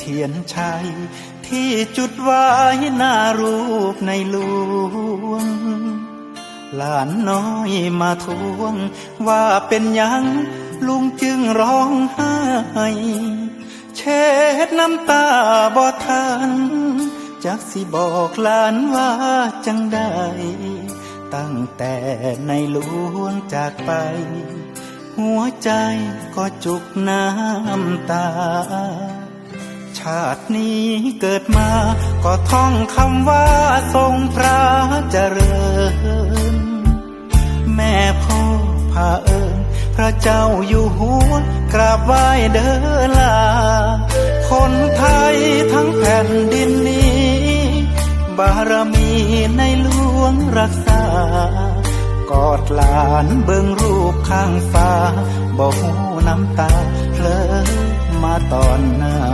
เทียนชัย ที่จุดไว้หน้ารูปในหลวง หลานน้อยมาทวง ว่าเป็นยังลุงจึงร้องไห้เช็ดน้ำตาบ่ทันจักสิบอกหลานว่าจังได้ ตั้งแต่ในหลวงจากไป หัวใจก็จุกน้ำตา ชาตินี้เกิดมา ก็ท่องคำว่าทรงพระเจริญ แม่พ่อพาเอิญพระเจ้าอยู่หัวกราบไหว้เดินลา คนไทยทั้งแผ่นดินนี้ บารมีในหลวงรักษากอดหลานเบิ่งรูปข้างฟ้าบอกหูน้ำตาเพลอมาตอนหนสิ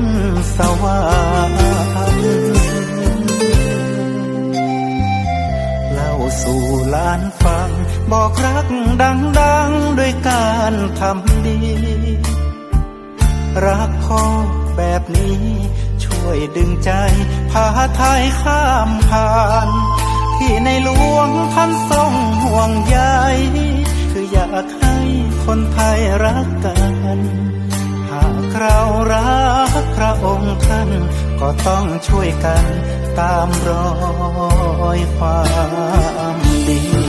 บอกรักดังๆด้วยการทำดี รักพ่อแบบนี้ ช่วยดึงใจพาไทยข้ามผ่าน ที่ในหลวงท่านทรงห่วงใยคืออยากให้คนไทยรักกันหากเรารักพระองค์ท่านก็ต้องช่วยกันตามรอยความดี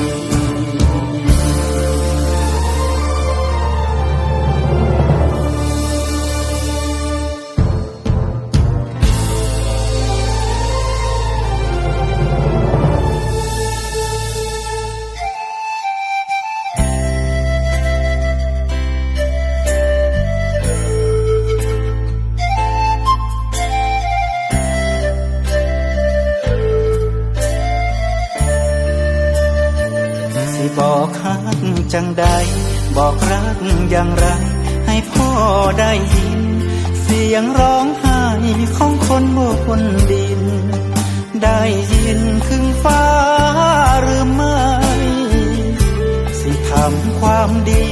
บอกฮักจังใด บอกรักอย่างไร ให้พ่อได้ยิน เสียงร้องไห้ของคนบนดิน ได้ยินถึงฟ้าหรือไม่ สิทำความดี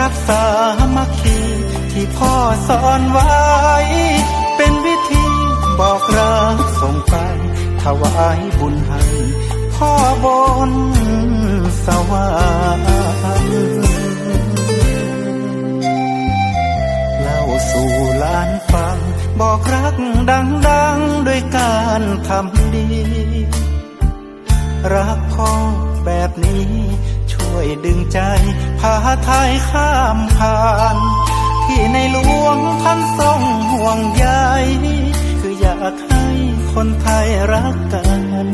รักษามัคคีที่พ่อสอนไว้ารทำดี รักพ่อแบบนี้ ช่วยดึงใจ พาไทยข้ามผ่าน ที่ในหลวงท่านทรงห่วงใยคืออยากให้คนไทยรักกัน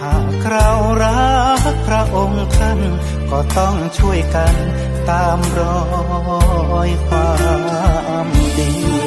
หากเรารักพระองค์ท่านก็ต้องช่วยกันตามรอยความดี